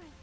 on.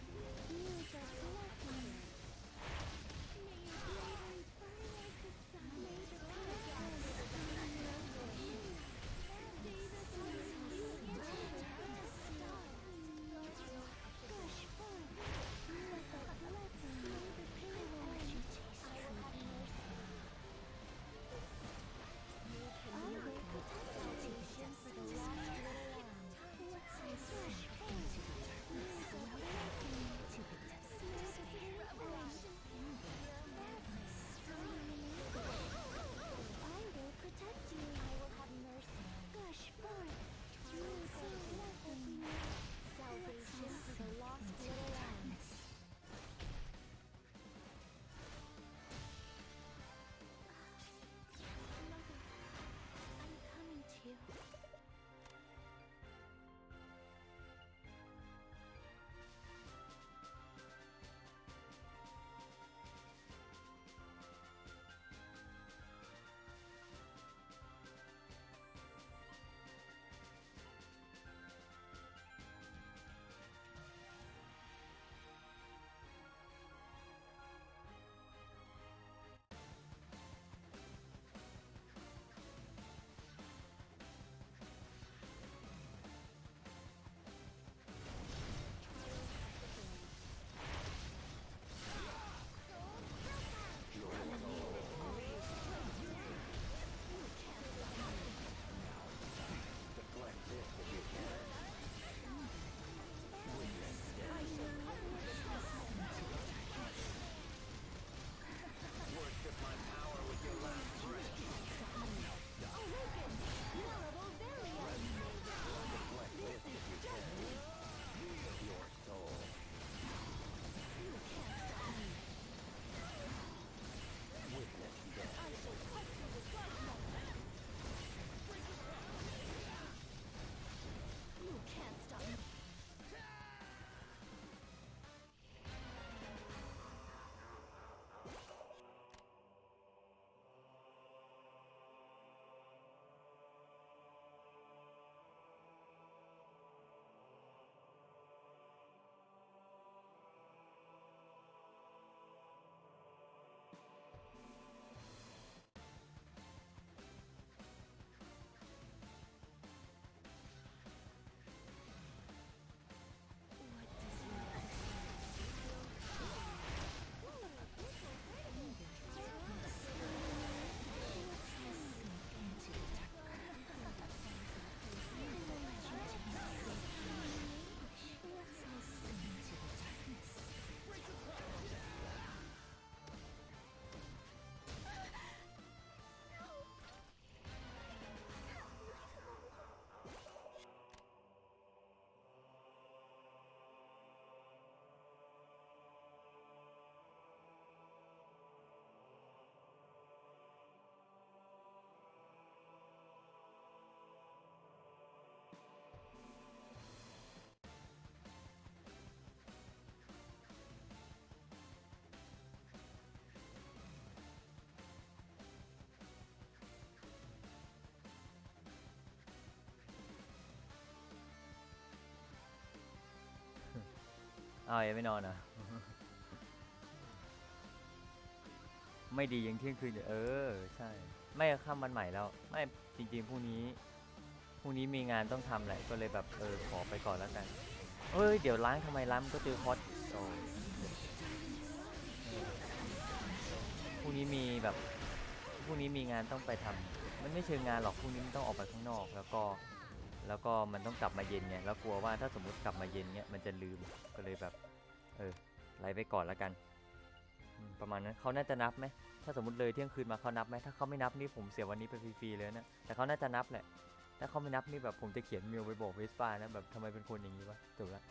อ้าวยังไม่นอนอะ ไม่ดียังเที่ยงคืนอยู่เออ ใช่ ไม่ข้ามวันใหม่แล้ว ไม่จริงๆพรุ่งนี้พรุ่งนี้มีงานต้องทำแหละก็เลยแบบเออขอไปก่อนแล้วกันเอ้ยเดี๋ยวล้างทำไมล้างก็เจอคอสโอ้พรุ่งนี้มีแบบพรุ่งนี้มีงานต้องไปทำมันไม่เชิงงานหรอกพรุ่งนี้มันต้องออกไปข้างนอกแล้วก็ แล้วก็มันต้องกลับมาเย็นไงแล้วกลัวว่าถ้าสมมติกลับมาเย็นเนี้ยมันจะลืมก็เลยแบบเออไล่ไปก่อนแล้วกันประมาณนั้นเขาน่าจะนับไหมถ้าสมมติเลยเที่ยงคืนมาเขานับไหมถ้าเขาไม่นับนี่ผมเสียวันนี้ไปฟรีๆเลยนะแต่เขาน่าจะนับแหละถ้าเขาไม่นับนี่แบบผมจะเขียนเมลไปบอกเวสป้านะแบบทำไมเป็นคนอย่างนี้วะจบละ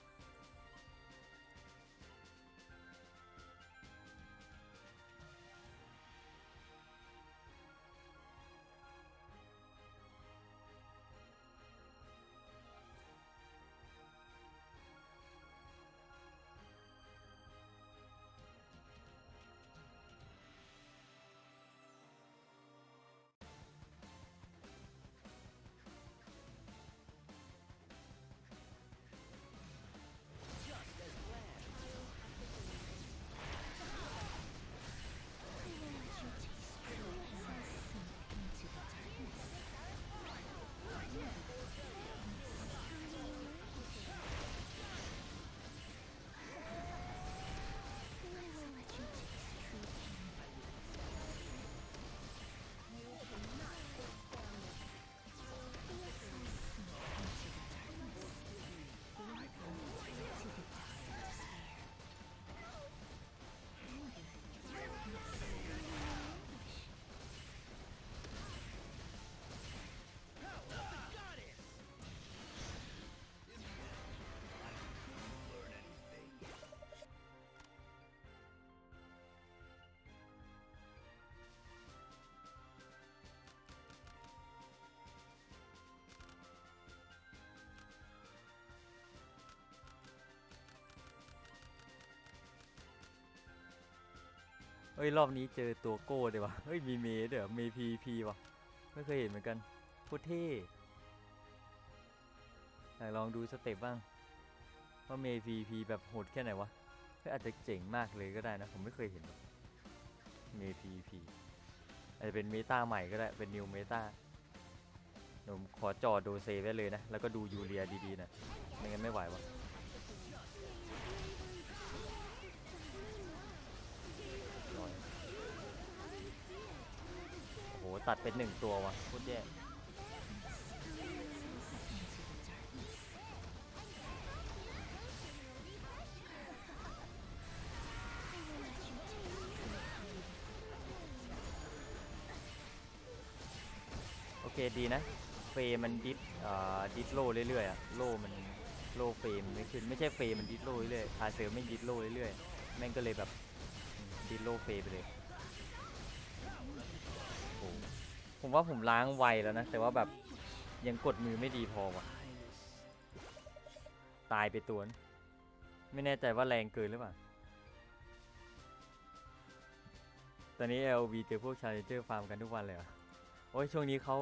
เฮ้ยรอบนี้เจอตัวโก้เลยวะเฮ้ยมีเมย์เดี๋ยวมีพีพีวะไม่เคยเห็นเหมือนกันโคตรเท่ไหนลองดูสเต็ปบ้างว่าเมย์พีพีแบบโหดแค่ไหนวะเฮ้ยอาจจะเจ๋งมากเลยก็ได้นะ ผมไม่เคยเห็นเมย์พีพีอาจจะเป็นเมตาใหม่ก็ได้เป็นนิวเมตาผมขอจอดโดเซไว้เลยนะ แล้วก็ดูยูเรียดีๆนะ ไม่งั้นไม่ไหววะ ตัดเป็นหนึ่งตัววะโคตรแย่โอเคดีนะ เฟรมมันดิสดิสโลเรื่อยๆอะโลมันโลเฟรมไม่ขึ้นไม่ใช่เฟรมมันดิสโลเรื่อยๆคาเซลไม่ดิสโลเรื่อยๆ แม่งก็เลยแบบดิโลเฟไปเลยโอ้ ผมว่าผมล้างไวแล้วนะ แต่ว่าแบบยังกดมือไม่ดีพอว่ะ ตายไปตัวนไม่แน่ใจว่าแรงเกินหรือเปล่า ตอนนี้ LV เจอพวกชาเลนเจอร์ฟาร์มกันทุกวันเลยเหรอโอ้ยช่วงนี้เขา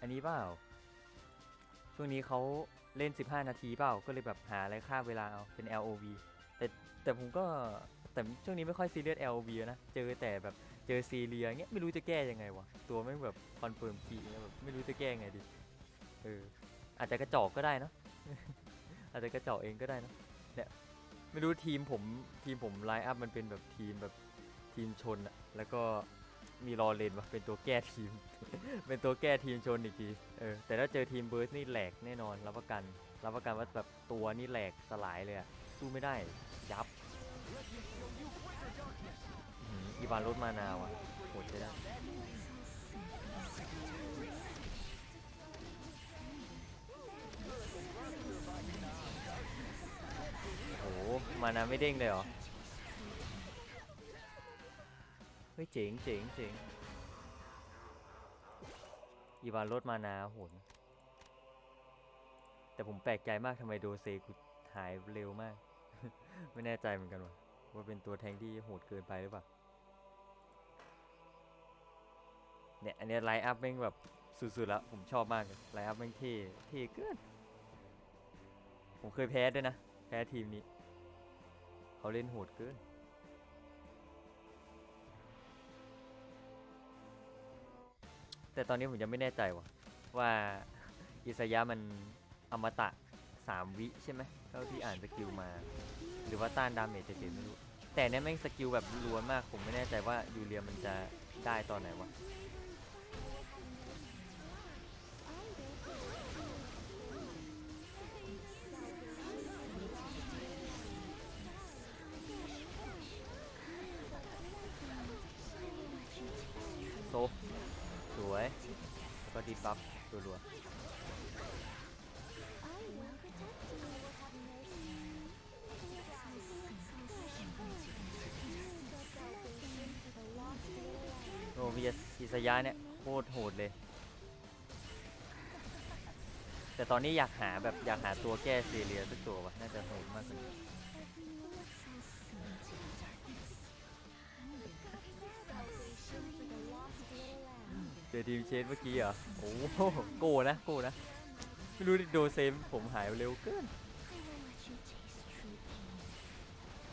อันนี้เปล่า ช่วงนี้เขาเล่น 15 นาทีเปล่า ก็เลยแบบหาอะไรค่าเวลาเอาเป็น LOV แต่แต่ผมก็แต่ช่วงนี้ไม่ค่อยซีเรียส LOV นะ เจอแต่แบบ เจอซีเรียเงี้ยไม่รู้จะแก้ยังไงวะตัวแม่แบบคอนเฟิร์มคีแบบไม่รู้จะแก้ยังไงดีเอออาจจะกระจอกก็ได้นะอาจจะกระจอกเองก็ได้นะเนี่ยไม่รู้ทีมผมทีมผมไลน์อัพมันเป็นแบบทีมแบบทีมชนอะแล้วก็มีรอเลนวะเป็นตัวแก้ทีม เป็นตัวแก้ทีมชนอีกทีเออแต่ถ้าเจอทีมเบิร์สนี่แหลกแน่นอนรับประกันรับประกันว่าแบบตัวนี่แหลกสลายเลยอะสู้ไม่ได้ยับ อีวานรถมานาวอะโหดใช่ได้โอ้โหมานาไม่เด้งเลยเหรอ เฮ้ยเจ๋งเจ๋งเจ๋งอีวานรถมานาโหดแต่ผมแปลกใจมากทำไมโดเซกูหายเร็วมาก ไม่แน่ใจเหมือนกันว่ะว่าเป็นตัวแทงที่โหดเกินไปหรือเปล่า เนี่ยอันนี้ไลน์อัพแม่งแบบสุดๆแล้วผมชอบมากเลยไลน์อัพแม่งเท่เท่เกินผมเคยแพ้ด้วยนะ แพ้ทีมนี้ เขาเล่นโหดเกินแต่ตอนนี้ผมยังไม่แน่ใจว่ะว่าอิสยะมันอมตะสามวิใช่ไหมเท่าที่อ่านสกิลมา หรือว่าต้านดาเมจเฉยๆไม่รู้แต่เนี่ยแม่งสกิลแบบล้วนมากผมไม่แน่ใจว่ายูเรียมันจะได้ตอนไหนวะ ยะเนี่ยโคตรโหดเลย แต่ตอนนี้อยากหาแบบอยากหาตัวแก้เซเรียสักตัววะน่าจะโหดมากกว่านี้เจอทีมเชนเมื่อกี้เหรอ โอ้โหโกนะโกนะ ไม่รู้ดิโดนเซมผมหายเร็วเกิน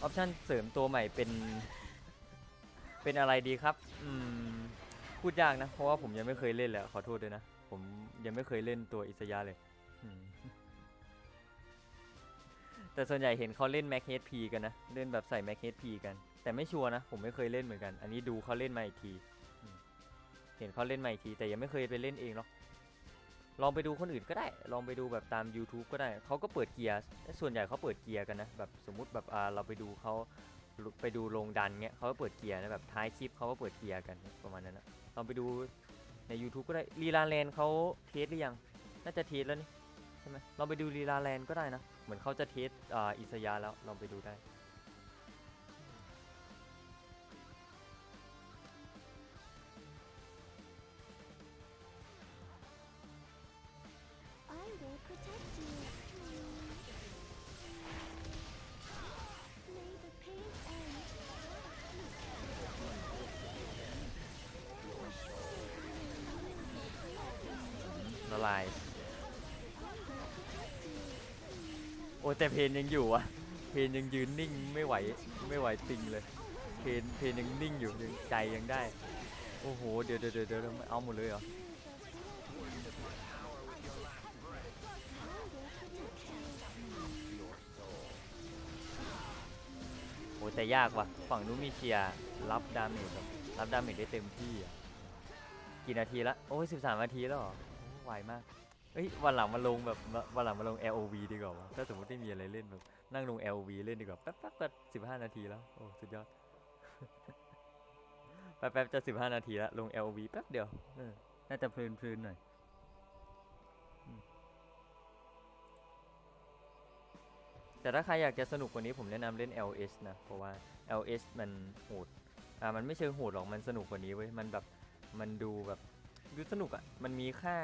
ออปชั่นเสริมตัวใหม่เป็น เป็นอะไรดีครับ อืม พูดยากนะ เพราะว่าผมยังไม่เคยเล่นแหละขอโทษด้วยนะ ผมยังไม่เคยเล่นตัวอิสยาเลยอืมแต่ส่วนใหญ่เห็นเขาเล่นแม็กเฮดพีกันนะ เล่นแบบใส่แม็กเฮดพีกัน แต่ไม่ชัวร์นะ ผมไม่เคยเล่นเหมือนกัน อันนี้ดูเขาเล่นมาอีกทีอืมเห็นเขาเล่นมาอีกที แต่ยังไม่เคยไปเล่นเองหรอกลองไปดูคนอื่นก็ได้ ลองไปดูแบบตาม YouTube ก็ได้ เขาก็เปิดเกียร์ ส่วนใหญ่เขาเปิดเกียร์กันนะ แบบสมมุติแบบอ่าเราไปดูเขาไปดูลงดันเงี้ยเขาก็เปิดเกียร์นะแบบท้ายคลิปเขาก็เปิดเกียร์กันประมาณนั้นนะ ลองไปดูใน YouTube ก็ได้ลีลาแลนเขาเทสหรือยัง น่าจะเทสแล้วนี่ใช่ไหมลองไปดูลีลาแลนก็ได้นะ เหมือนเขาจะเทสอ่าอิสยาแล้วลองไปดูได้ แต่เพนยังอยู่อะเพนยังยืนนิ่งไม่ไหวไม่ไหวติงเลย เพนเพนยังนิ่งอยู่ยังใจยังได้ โอ้โห เดี๋ยวเดี๋ยวเดี๋ยวเดี๋ยวเอาหมดเลยเหรอโอ้แต่ยากว่ะ ฝั่งนู้นมีเชียร์รับดาเมจแบบรับดาเมจได้เต็มที่อะกี่นาทีละ โอ้ยสิบสามนาทีแล้วเหรอโอ้ไวมาก เอ้ยวันหลังมาลงแบบวันหลังมาลง LOV ดีกว่าวะถ้าสมมติไม่มีอะไรเล่นแบบนั่งลง LOV เล่นดีกว่าแป๊บแป๊บก็สิบห้านาทีแล้วโอ้สุดยอดแป๊บแป๊บจะสิบห้านาทีแล้วลง LOV แป๊บเดียวเออน่าจะเพลินเพลินหน่อยอืมแต่ถ้าใครอยากจะสนุกกว่านี้ผมแนะนำเล่น LS นะ เพราะว่า LS มันโหดอ่ามันไม่เชิงโหดหรอกมันสนุกกว่านี้เว้ยมันแบบมันดูแบบ ดูสนุกอะ่ะ มันมีค่า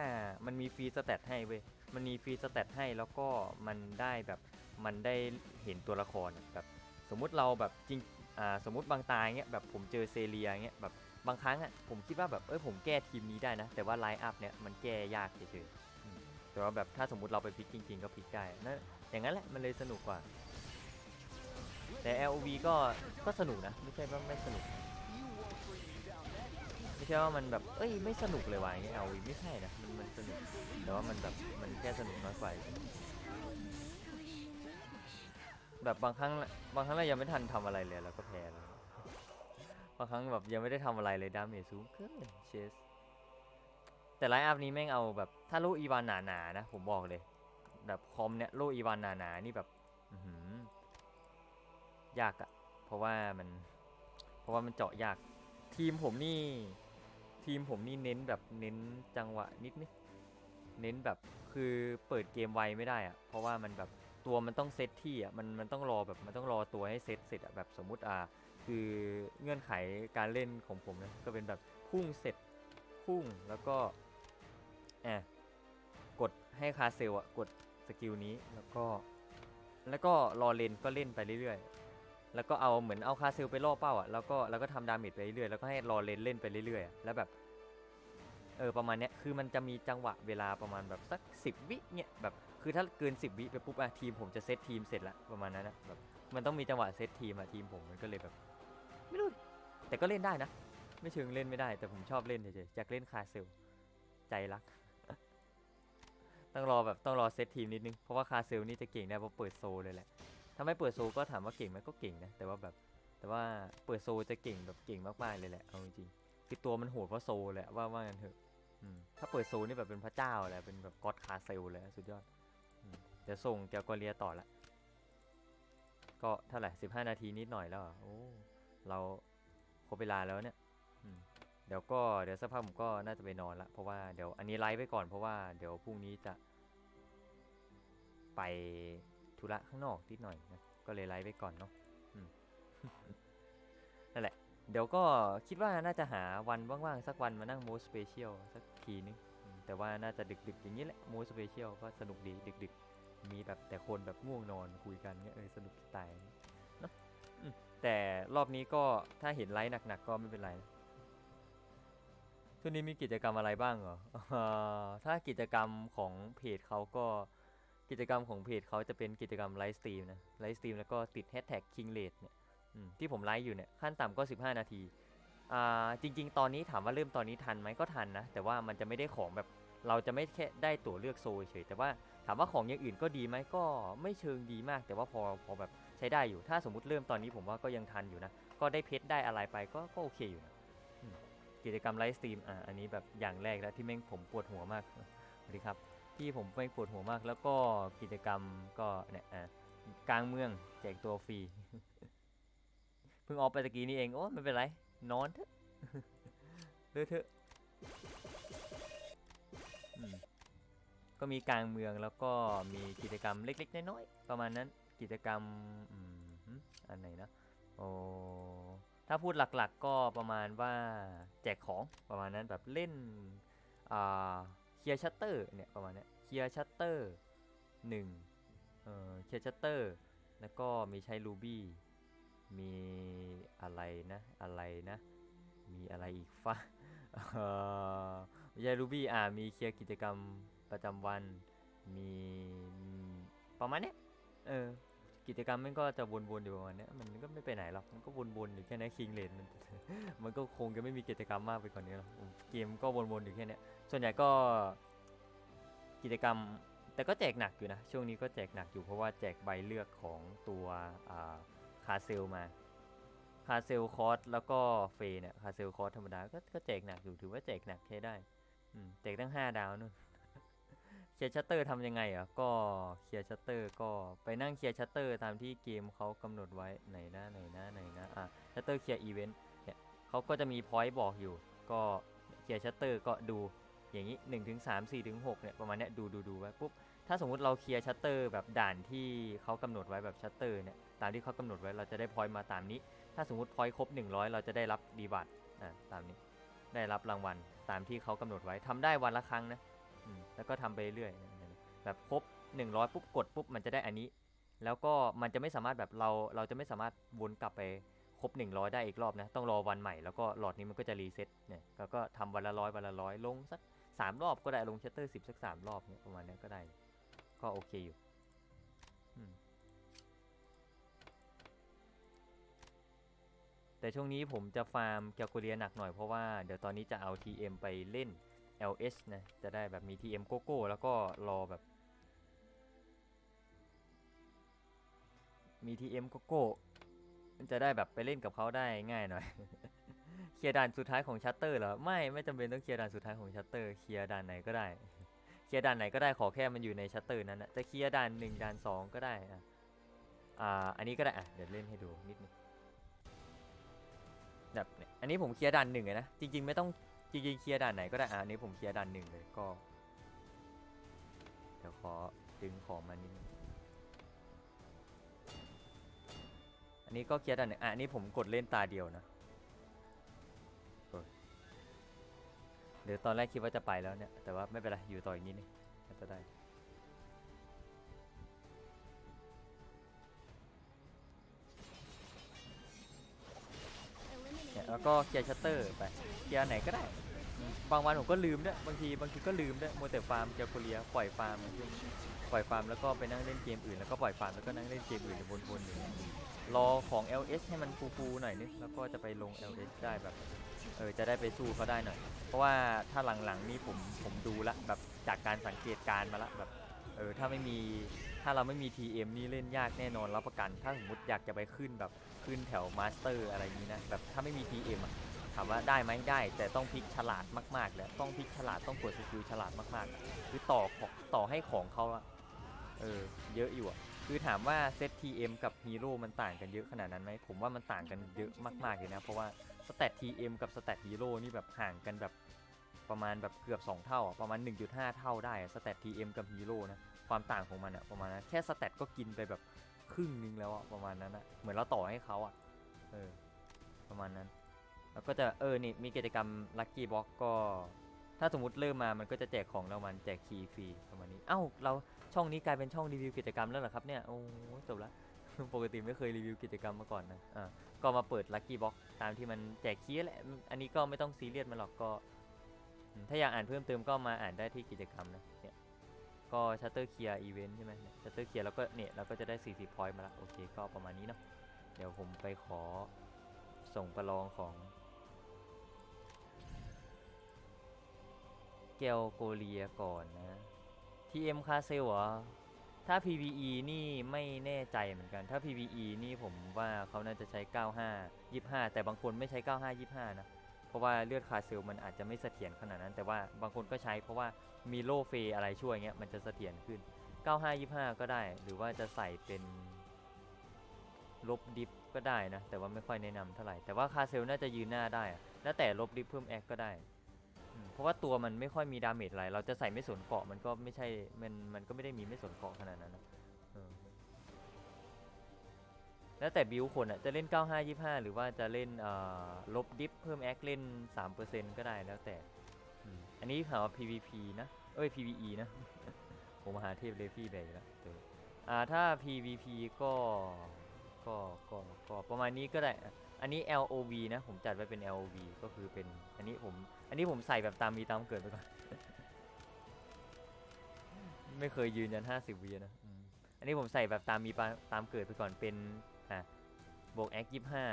มันมีฟรีสเตตให้เว้ย มันมีฟรีสเตตให้แล้วก็มันได้แบบ มันได้เห็นตัวละครแบบ สมมุติเราแบบจริง อ่า สมมติบางตายเงี้ยแบบผมเจอเซเรียเงี้ยแบบบางครั้งอะ่ะผมคิดว่าแบบเอ้ยผมแก้ทีมนี้ได้นะ แต่ว่าไลน์อัพเนี่ยมันแก้ยากเฉยๆแต่ว่าแบบถ้าสมมติเราไปพลิกจริง ๆ ก็พลิกได้นะอย่างนั้นแหละมันเลยสนุกกว่า แต่ LOV ก็ก็สนุกนะ ไม่ใช่ว่าไม่สนุก ไม่ใช่ว่ามันแบบ เอ้ย ไม่สนุกเลยวะอย่างเงี้ย LOV ไม่ใช่นะ มันมันสนุก แต่ว่ามันแบบมันแค่สนุกน้อยกว่าแบบบางครั้งบางครั้งเรายังไม่ทันทำอะไรเลยเราก็แพ้แล้วบางครั้งแบบยังไม่ได้ทำอะไรเลยดาเมจสูงเกินเชสแต่ไลน์อัพนี้แม่งเอาแบบถ้าโลอีวานหนาๆนะผมบอกเลย แบบคอมเนี่ยโลอีวานหนาๆนี่แบบอืยากอะเพราะว่ามัน เพราะว่ามันเจาะยากทีมผมนี่ ทีมผมนี่เน้นแบบเน้นจังหวะนิดนิดเน้นแบบคือเปิดเกมไวไม่ได้อะเพราะว่ามันแบบตัวมันต้องเซตที่อะมันมันต้องรอแบบมันต้องรอตัวให้เซตเสร็จอะแบบสมมุติอ่าคือเงื่อนไขการเล่นของผมนะก็เป็นแบบพุ่งเสร็จพุ่งแล้วก็แอบกดให้คาเซลอะกดสกิลนี้แล้วก็ แล้วก็รอเลนก็เล่นไปเรื่อยๆ แล้วก็เอาเหมือนเอาคาเซลไปล่อเป้าอะแล้วก็แล้วก็ทำดาเมจไปเรื่อยๆแล้วก็ให้รอเลนเล่นไปเรื่อยๆอะแล้วแบบเออประมาณเนี้ยคือมันจะมีจังหวะเวลาประมาณแบบสักสิบวิเนี่ยแบบคือถ้าเกินสิบวิไปปุ๊บอะทีมผมจะเซตทีมเสร็จละประมาณนั้นนะแบบมันต้องมีจังหวะเซตทีมอะทีมผมมันก็เลยแบบ ไม่รู้ แต่ก็เล่นได้นะ ไม่เชิงเล่นไม่ได้ แต่ผมชอบเล่นเฉยๆอยากเล่นคาเซลใจรัก ต้องรอแบบต้องรอเซตทีมนิดนึงเพราะว่าคาเซลนี่จะเก่งได้เพราะเปิดโซเลยแหละ ถ้าไม่เปิดโซก็ถามว่าเก่งไหมก็เก่งนะ แต่ว่าแบบ แต่ว่าเปิดโซจะเก่งแบบเก่งมากๆเลยแหละ เอาจริงๆคือตัวมันโหดเพราะโซแหละว่าว่ากันเถอะถ้าเปิดโซนี่แบบเป็นพระเจ้าแหละ เป็นแบบก็อดคาเซลเลยสุดยอดเดี๋ยวส่งแกวกอเลียต่อละ ก็เท่าไหร่สิบห้านาทีนิดหน่อยแล้วเรอโอ้เราครบเวลาแล้วเนี่ยเดี๋ยวก็เดี๋ยวสักพักผมก็น่าจะไปนอนละเพราะว่าเดี๋ยวอันนี้ไลฟ์ไปก่อนเพราะว่าเดี๋ยวพรุ่งนี้จะไป ธุระข้างนอกนิดหน่อยนะก็เลยไลฟ์ไปก่อนเนาะนั่นแหละ เดี๋ยวก็คิดว่าน่าจะหาวันว่างๆ สักวันมานั่งโมสเปเชียลสักทีนึง แต่ว่าน่าจะดึกๆ อย่างนี้แหละโมสเปเชียลก็สนุกดีดึกๆ มีแบบแต่คนแบบง่วงนอนคุยกันเงี้ยเออสนุกตล์เนาะแต่รอบนี้ก็ถ้าเห็นไลฟ์หนักๆ ก็ไม่เป็นไรนะช่วงนี้มีกิจกรรมอะไรบ้างเหรออถ้ากิจกรรมของเพจเขาก็ กิจกรรมของเพจเขาจะเป็นกิจกรรมไลฟ์สตรีมนะไลฟ์สตรีมแล้วก็ติดแฮชแท็กคิงเลดเนี่ยที่ผมไลฟ์อยู่เนี่ยขั้นต่ำก็ 15 นาทีอ่าจริง ๆ ตอนนี้ถามว่าเริ่มตอนนี้ทันไหมก็ทันนะ แต่ว่ามันจะไม่ได้ของแบบเราจะไม่แค่ได้ตั๋วเลือกโซเฉยแต่ว่าถามว่าของอย่างอื่นก็ดีไหมก็ไม่เชิงดีมาก แต่ว่าพอพอแบบใช้ได้อยู่ถ้าสมมติเริ่มตอนนี้ผมว่าก็ยังทันอยู่นะ ก็ได้เพชรได้อะไรไปก็ก็โอเคอยู่นะกิจกรรมไลฟ์สตรีมอะอันนี้แบบอย่างแรกแล้วที่แม่งผมปวดหัวมากสวัสดีครับ ที่ผมแม่ปวดหัวมาก แล้วก็กิจกรรมก็เนี่ยอะกลางเมืองแจกตัวฟรี เพิ่งออกไปตะกี้นี่เอง โอ้ไม่เป็นไร นอนเถอะเลือเถอะก็มีกลางเมืองแล้วก็มีกิจกรรมเล็กๆน้อยๆประมาณนั้นกิจกรรมอันไหนนะโอ้ถ้าพูดหลักๆก็ประมาณว่าแจกของประมาณนั้นแบบเล่นอ่า เคลียร์ชัตเตอร์เนี่ยประมาณนี้เคลียร์ชัตเตอร์หนึ่งเอ่อเคลียร์ชัตเตอร์แล้วก็มีใช้รูบี้มีอะไรนะอะไรนะมีอะไรอีกฟะเอ่อไม่ใช่รูบี้อ่ามีเคลียร์กิจกรรมประจำวันมีประมาณนี้เออ กิจกรรมมันก็จะวนๆอยู่ประมาณนี้มันก็ไม่ไปไหนหรอกมันก็วนๆอยู่แค่นี้คิงเลนมันมันก็คงจะไม่มีกิจกรรมมากไปกว่านี้หรอกเกมก็วนๆอยู่แค่นี้ส่วนใหญ่ก็กิจกรรมแต่ก็แจกหนักอยู่นะ ช่วงนี้ก็แจกหนักอยู่เพราะว่าแจกใบเลือกของตัวคาเซลมาคาเซลคอร์สแล้วก็เฟยเนี่ยคาเซลคอร์สธรรมดาก็แจกหนักอยู่ถือว่าแจกหนักใช้ได้แจกตั้ง 5 ดาวนู่น เคลียร์ชัตเตอร์ทำยังไงอะก็เคลียร์ชัตเตอร์ก็ไปนั่งเคลียร์ชัตเตอร์ตามที่เกมเขากำหนดไว้ไหนนะไหนนะไหนนะอะชัตเตอร์เคลียร์อีเวนต์เนี่ยเขาก็จะมีพอยต์บอกอยู่ ก็เคลียร์ชัตเตอร์ก็ดูอย่างนี้1ถึง3 4ถึง6เนี่ยประมาณเนี้ยดูดูดูไว้ปุ๊บถ้าสมมุติเราเคลียร์ชัตเตอร์แบบด่านที่เขากำหนดไว้แบบชัตเตอร์เนี่ยตามที่เขากำหนดไว้เราจะได้พอยต์มาตามนี้ ถ้าสมมติพอยต์ครบ 100 เราจะได้รับดีบัตอ่าตามนี้ ได้รับรางวัลตามที่เขากำหนดไว้ทำได้วันละครั้งนะ แล้วก็ทำไปเรื่อยๆแบบครบ 100 ปุ๊บกดปุ๊บมันจะได้อันนี้ แล้วก็มันจะไม่สามารถแบบเราเราจะไม่สามารถวนกลับไปครบ 100 ได้อีกรอบนะ ต้องรอวันใหม่แล้วก็หลอดนี้มันก็จะรีเซ็ตเนี่ยแล้วก็ทำวันละร้อยวันละร้อยลงสักสามรอบก็ได้ลงชัตเตอร์สิบสักสามรอบเนี่ยประมาณนี้ก็ได้ ก็โอเคอยู่แต่ช่วงนี้ผมจะฟาร์มแกลโกเลียหนักหน่อยเพราะว่าเดี๋ยวตอนนี้จะเอา TM ไปเล่น LS นะ จะได้แบบมี TM โกโก้แล้วก็รอแบบ มี TM โกโก้มันจะได้แบบไปเล่นกับเขาได้ง่ายหน่อย เคลียร์ด่านสุดท้ายของชัตเตอร์เหรอ ไม่ ไม่จำเป็นต้องเคลียร์ด่านสุดท้ายของชัตเตอร์ เคลียร์ด่านไหนก็ได้ เคลียร์ด่านไหนก็ได้ขอแค่มันอยู่ในชัตเตอร์นั้นนะจะเคลียร์ด่านหนึ่งด่านสองก็ได้อะอ่า อันนี้ก็ได้อะเดี๋ยวเล่นให้ดูนิดนึงแบบเนี่ยอันนี้ผมเคลียร์ด่านหนึ่งนะ จริง ๆ ไม่ต้อง จริงๆเคลียร์ด่านไหนก็ได้อะอันนี้ผมเคลียร์ด่านหนึ่งเลยก็ เดี๋ยวขอดึงของมานิดนึงอันนี้ก็เคลียร์ด่านหนึ่งอะอันนี้ผมกดเล่นตาเดียวนะเดี๋ยวตอนแรกคิดว่าจะไปแล้วเนี่ยแต่ว่าไม่เป็นไรอยู่ต่ออีกนิดนึงน่าจะได้ แล้วก็เคลียร์ชัตเตอร์ไปเคลียร์ไหนก็ได้ บางวันผมก็ลืมด้วยบางทีบางทีก็ลืมด้วยโมวแต่ฟาร์มเจอโคเรียปล่อยฟาร์มปล่อยฟาร์มแล้วก็ไปนั่งเล่นเกมอื่นแล้วก็ปล่อยฟาร์มแล้วก็นั่งเล่นเกมอื่นวนๆอยู่เนี่ยรอของ LS ให้มันฟูๆหน่อยนึงแล้วก็จะไปลง LS ได้แบบเออจะได้ไปสู้เขาได้หน่อย เพราะว่าถ้าหลังๆนี่ผมผมดูละแบบจากการสังเกตการมาละแบบเออถ้าไม่มี ถ้าเราไม่มี TM นี่เล่นยากแน่นอนรับประกัน ถ้าสมมติอยากจะไปขึ้นแบบขึ้นแถวมาสเตอร์อะไรนี้นะแบบถ้าไม่มี TM อะถามว่าได้ไหมได้ แต่ต้องพลิกฉลาดมากๆเลยต้องพลิกฉลาดต้องกดสกิลฉลาดมากๆ คือต่อของต่อให้ของเขาอะเออเยอะอยู่อะคือถามว่าเซต TM กับฮีโร่มันต่างกันเยอะขนาดนั้นไหมผมว่ามันต่างกันเยอะมากๆเลยนะ เพราะว่าสเตต TM กับสเตตฮีโร่นี่แบบห่างกันแบบประมาณแบบเกือบ 2 เท่า ประมาณ 1.5 เท่าได้สเตต TM กับฮีโร่นะ ความต่างของมันอะประมาณนั้นแค่สเตตก็กินไปแบบครึ่งนึงแล้วอะประมาณนั้นอะเหมือนเราต่อให้เขาอะเออประมาณนั้น แล้วก็จะเออนี่มีกิจกรรมลัคกี้บ็อกก็ ถ้าสมมติเริ่มมามันก็จะแจกของรางวัลแจกคีย์ฟรีประมาณนี้เอ้าเราช่องนี้กลายเป็นช่องรีวิวกิจกรรมแล้วเหรอครับเนี่ยโอ้จบละปกติไม่เคยรีวิวกิจกรรมมาก่อนนะอ่าก็มาเปิดลัคกี้บ็อกตามที่มันแจกคีย์แหละอันนี้ก็ไม่ต้องซีเรียสมันหรอกก็ ถ้าอยากอ่านเพิ่มเติมก็มาอ่านได้ที่กิจกรรมนะ ก็ชัตเตอร์เคลียร์อีเวนต์ใช่ไหมชัตเตอร์เคลียร์แล้วก็เนี่ยเราก็จะได้ 40 พอยต์มาละโอเคก็ประมาณนี้เนาะเดี๋ยวผมไปขอส่งประลองของเกลโกเลียก่อนนะ TM คาเซลเหรอถ้า PVE นี่ไม่แน่ใจเหมือนกัน ถ้า PVE นี่ผมว่าเขาน่าจะใช้ 95 25 แต่บางคนไม่ใช้ 95 25 นะ ราะว่าเลือดคาเซลมันอาจจะไม่เสถียรขนาดนั้น แต่ว่าบางคนก็ใช้เพราะว่ามีโลเฟอะไรช่วยเงี้ยมันจะเสถียรขึ้น 95 25 ก็ได้ หรือว่าจะใส่เป็นลบดิฟก็ได้นะ แต่ว่าไม่ค่อยแนะนำเท่าไหร่ แต่ว่าคาเซลน่าจะยืนหน้าได้แล้วแต่ลบดิฟเพิ่มแอคก็ได้ เพราะว่าตัวมันไม่ค่อยมีดาเมจอะไร เราจะใส่ไม่สนเกาะมันก็ไม่ใช่ มันมันก็ไม่ได้มีไม่สนเกาะขนาดนั้นนะ แล้วแต่บิวคนอะจะเล่น 95 25 หรือว่าจะเล่นลบดิฟเพิ่มแอคเล่น 3%ก็ได้แล้วแต่ อันนี้ข่าวว่า PVP นะ เอ้ย PVE นะ ผมหาเทพเลฟี่แบกแล้วเอออ่าถ้า PVP ก็ก็ก็ก็ประมาณนี้ก็ได้ อันนี้ LOV นะ ผมจัดไว้เป็น LOV ก็คือเป็น อันนี้ผม อันนี้ผมใส่แบบตามมีตามเกิดไปก่อน ไม่เคยยืนยัน 50วินะ อันนี้ผมใส่แบบตามมีตามเกิดไปก่อนเป็น อะบวกแอคยี่ห้า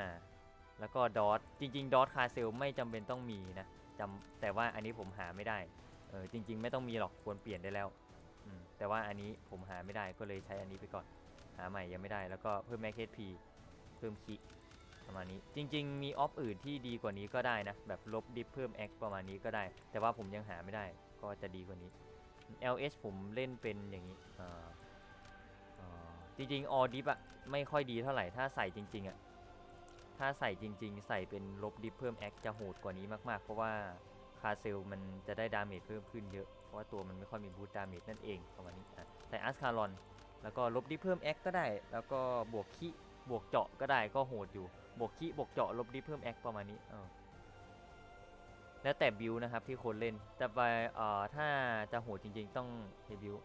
แล้วก็ดอทจริง ๆ ดอทคาเซลไม่จำเป็นต้องมีนะจำแต่ว่าอันนี้ผมหาไม่ได้เออจริง ๆ ไม่ต้องมีหรอกควรเปลี่ยนได้แล้วอืมแต่ว่าอันนี้ผมหาไม่ได้ก็เลยใช้อันนี้ไปก่อน หาใหม่ยังไม่ได้แล้วก็เพิ่มแม็กพีเพิ่มคิประมาณนี้จริง ๆ มีออฟอื่นที่ดีกว่านี้ก็ได้นะ แบบลบดิฟเพิ่มแอคประมาณนี้ก็ได้ แต่ว่าผมยังหาไม่ได้ก็จะดีกว่านี้ LS ผมเล่นเป็นอย่างนี้อ่า จริงๆออดิฟอะไม่ค่อยดีเท่าไหร่ถ้าใส่จริง ๆอะถ้าใส่จริง ๆ ใส่เป็นลบดิฟเพิ่มแอคจะโหดกว่านี้มากๆ เพราะว่าคาเซลมันจะได้ดาเมจเพิ่มขึ้นเยอะ เพราะว่าตัวมันไม่ค่อยมีบูตดาเมจนั่นเองประมาณนี้อะใส่อัสคารอน แล้วก็ลบดิฟเพิ่มแอคก็ได้ แล้วก็บวกคิบวกเจาะก็ได้ก็โหดอยู่ บวกคิบวกเจาะลบดิฟเพิ่มแอคประมาณนี้เออแล้วแต่บิวนะครับที่คนเล่น แต่ไปเอ่อถ้าจะโหดจริง ๆ ต้องเฮบิว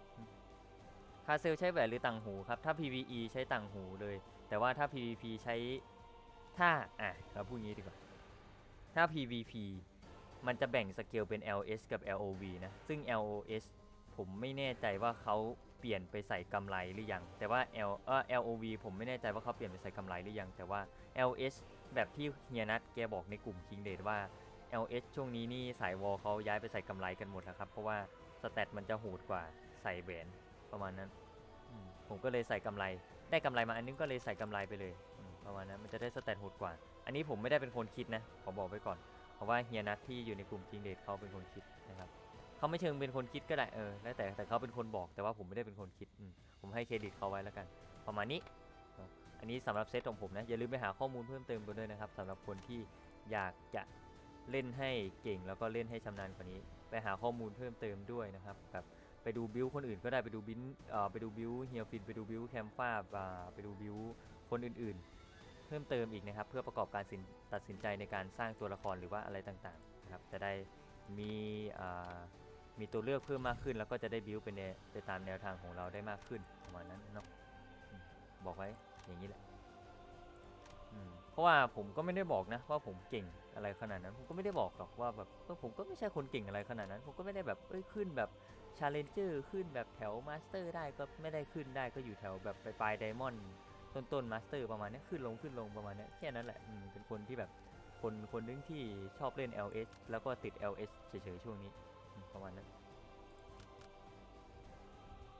คาเซลใช้แหวนหรือต่างหูครับ ถ้า PVE ใช้ต่างหูเลย แต่ว่าถ้า PVP ใช้ถ้าอะเราพูดงี้ดีกว่า ถ้า PVP มันจะแบ่งสเกลเป็น LS กับ LOV นะ ซึ่ง LOS ผมไม่แน่ใจว่าเขาเปลี่ยนไปใส่กำไรหรือยัง แต่ว่า L เออ LOV ผมไม่แน่ใจว่าเขาเปลี่ยนไปใส่กำไรหรือยัง แต่ว่า LS แบบที่เฮียนัทแกบอกในกลุ่ม King d a t ว่า LS ช่วงนี้นี่สายวอลเขาย้ายไปใส่กำไรกันหมดแล้วครับ เพราะว่าสแตทมันจะโหดกว่าใส่แหวน ประมาณนั้นอืมผมก็เลยใส่กำไร ได้กำไรมาอันนึงก็เลยใส่กำไรไปเลยอืมประมาณนั้นมันจะได้สแตทโหดกว่า อันนี้ผมไม่ได้เป็นคนคิดนะขอบอกไว้ก่อน เพราะว่าเฮียนัทที่อยู่ในกลุ่ม King d a t เขาเป็นคนคิดนะครับเขาไม่เชิงเป็นคนคิดก็ได้เออแล้วแต่แต่เขาเป็นคนบอกแต่ว่าผมไม่ได้เป็นคนคิดอืมผมให้เครดิตเขาไว้แล้วกัน ประมาณนี้เนอะอันนี้สำหรับเซตของผมนะอย่าลืมไปหาข้อมูลเพิ่มเติมกันด้วยนะครับสำหรับคนที่อยากจะเล่นให้เก่งแล้วก็เล่นให้ชำนาญกว่านี้ ไปหาข้อมูลเพิ่มเติมด้วยนะครับแบบ ไปดูบิวคนอื่นก็ได้ไปดูบินเอ่อไปดูบิวเฮียฟินไปดูบิวแคมฟ้าอ่าไปดูบิวคนอื่นๆ เพิ่มเติมอีกนะครับ เพื่อประกอบการตัดสินใจในการสร้างตัวละครหรือว่าอะไรต่างๆนะครับจะได้มีอ่ามีตัวเลือกเพิ่มมากขึ้น แล้วก็จะได้บิวไปในไปตามแนวทางของเราได้มากขึ้นประมาณนั้นเนาะบอกไว้อย่างนี้แหละเพราะว่าผมก็ไม่ได้บอกนะว่าผมเก่งอะไรขนาดนั้น ผมก็ไม่ได้บอกหรอกว่าแบบผมก็ไม่ใช่คนเก่งอะไรขนาดนั้น ผมก็ไม่ได้แบบเอ้ยขึ้นแบบ ชาเลนเจอร์ขึ้นแบบแถวมาสเตอร์ได้ก็ไม่ได้ขึ้นได้ก็อยู่แถวแบบปลายไดมอนด์ต้นต้นมาสเตอร์ประมาณนี้ขึ้นลงขึ้นลงประมาณนี้แค่นั้นแหละเป็นคนที่แบบคนคนนึงที่ชอบเล่น LS แล้วก็ติด LS เฉยๆช่วงนี้ประมาณนั้น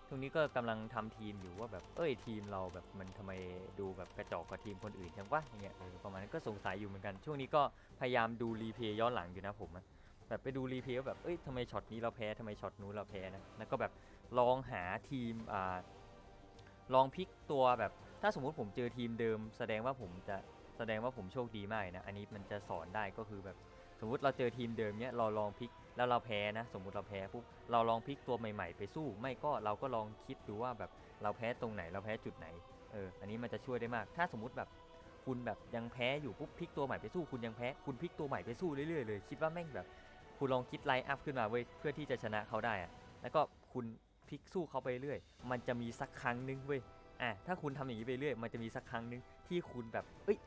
ช่วงนี้ก็กำลังทำทีมอยู่ว่าแบบเอ้ยทีมเราแบบมันทำไมดูแบบกระจอกกว่าทีมคนอื่นจังวะอย่างเงี้ยประมาณนั้นก็สงสัยอยู่เหมือนกัน ช่วงนี้ก็พยายามดูรีเพย์ย้อนหลังอยู่นะผมอะ แบบไปดูรีเพย์แบบเอ้ยทำไมช็อตนี้เราแพ้ทำไมช็อตนู้นเราแพ้นะแล้วก็แบบลองหาทีมอ่าลองพลิกตัวแบบถ้าสมมุติผมเจอทีมเดิม แสดงว่าผมจะแสดงว่าผมโชคดีมากนะอันนี้มันจะสอนได้ก็คือแบบสมมุติเราเจอทีมเดิมเนี้ยเราลองพลิกแล้วเราแพ้นะ สมมุติเราแพ้ปุ๊บเราลองพลิกตัวใหม่ๆ ไปสู้ ไม่ก็เราก็ลองคิดดูว่าแบบเราแพ้ตรงไหนเราแพ้จุดไหนเอออันนี้มันจะช่วยได้มาก ถ้าสมมุติแบบคุณแบบยังแพ้อยู่ปุ๊บพลิกตัวใหม่ไปสู้คุณยังแพ้คุณพลิกตัวใหม่ไปสู้เรื่อยๆเลยคิดว่าแม่งแบบ คุณลองคิดไลน์อัพขึ้นมาเว้ยเพื่อที่จะชนะเขาได้อะแล้วก็คุณพลิกสู้เขาไปเรื่อย มันจะมีสักครั้งนึงเว้ยอะถ้าคุณทำอย่างนี้ไปเรื่อย มันจะมีสักครั้งนึงที่คุณแบบเอ้ย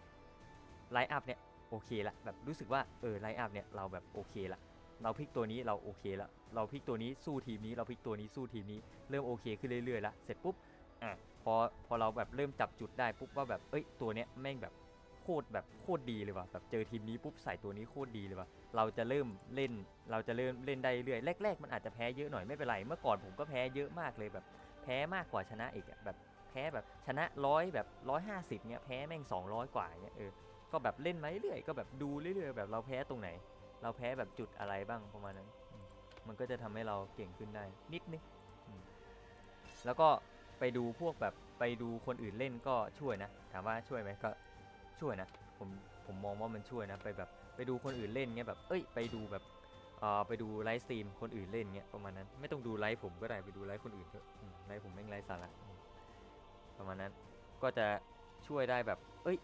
ไลน์อัพเนี่ยโอเคละแบบรู้สึกว่าเออไลน์อัพเนี่ยเราแบบโอเคละเราพลิกตัวนี้เราโอเคละเราพลิกตัวนี้สู้ทีมนี้เราพลิกตัวนี้สู้ทีมนี้เริ่มโอเคขึ้นเรื่อยๆละเสร็จปุ๊บอะพอพอเราแบบเริ่มจับจุดได้ปุ๊บว่าแบบเอ้ยตัวเนี้ยแม่งแบบ ตรแบบโคตรดีเลยว่ะแบบเจอทีมนี้ปุ๊บใส่ตัวนี้โคตรดีเลยว่ะเราจะเริ่มเล่น เราจะเริ่มเล่นได้เรื่อยแรก ๆ มันอาจจะแพ้เยอะหน่อยไม่เป็นไรเมื่อก่อนผมก็แพ้เยอะมากเลยแบบ แพ้มากกว่าชนะอีกแบบแพ้แบบชนะร้อยแบบร้อยห้าสิบเนี้ยแพ้แม่งสองร้อยกว่าเนี้ยเออก็แบบเล่นมาเรื่อยๆก็แบบดูเรื่อยๆแบบเราแพ้ตรงไหน เราแพ้แบบจุดอะไรบ้างประมาณนั้น มันก็จะทำให้เราเก่งขึ้นได้นิดนึงแล้วก็ไปดูพวกแบบไปดูคนอื่นเล่นก็ช่วยนะ ถามว่าช่วยไหมก็ ช่วยนะผมผมมองว่ามันช่วยนะไปแบบไปดูคนอื่นเล่นเงี้ยแบบเอ้ยไปดูแบบเอ่อไปดูไลฟ์สตรีมคนอื่นเล่นเงี้ยประมาณนั้นไม่ต้องดูไลฟ์ผมก็ได้ไปดูไลฟ์คนอื่นเถอะไลฟ์ผมแม่งไลฟ์สาระประมาณนั้นก็จะช่วยได้แบบ เอ้ย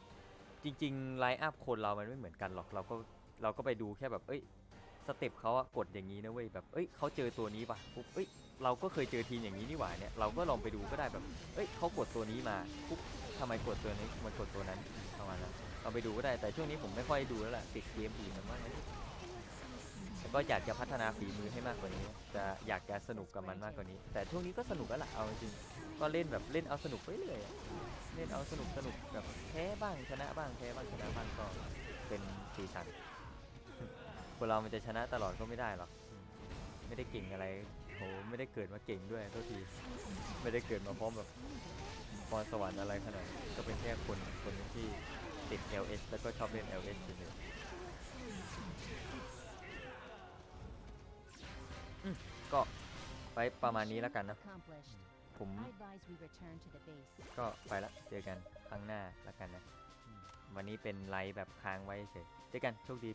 จริงๆไลฟ์อัพคนเรามันไม่เหมือนกันหรอกเราก็เราก็ไปดูแค่แบบ เอ้ยสเต็ปเขาอะกดอย่างนี้นะเว้ยแบบเอ้ยเขาเจอตัวนี้ป่ะปุ๊บเอ้ยเราก็เคยเจอทีมอย่างนี้นี่หว่าเนี่ยเราก็ลองไปดูก็ได้แบบ เอ้ยเขากดตัวนี้มาปุ๊บ ทำไมกดตัวนี้มันกดตัวนั้นประมาณนั้นเราไปดูก็ได้แต่ช่วงนี้ผมไม่ค่อยดูแล้วแหละติดเกมอื่นมันมากเลยแต่ก็อยากจะพัฒนาฝีมือให้มากกว่านี้ จะอยากจะสนุกกับมันมากกว่านี้ แต่ช่วงนี้ก็สนุกแล้วล่ะเอาจริงก็เล่นแบบเล่นเอาสนุกไปเรื่อยเล่นเอาสนุกสนุกแบบแพ้บ้างชนะบ้างแพ้บ้างชนะบ้างก็เป็นสีสันคนเรามันจะชนะตลอดก็ไม่ได้หรอกไม่ได้เก่งอะไรโหไม่ได้เกิดมาเก่งด้วยโทษทีไม่ได้เกิดมาพร้อมแบบ รสวรรค์อะไรขนาดก็เป็นแค่คนคนที่ติด LS แล้วก็ชอบเล่น LS เฉยๆก็ไว้ประมาณนี้แล้วกันนะ ผมก็ไปละเจอกันครั้งหน้าแล้วกันนะ วันนี้เป็นไลฟ์แบบค้างไว้เฉย เจอกันโชคดี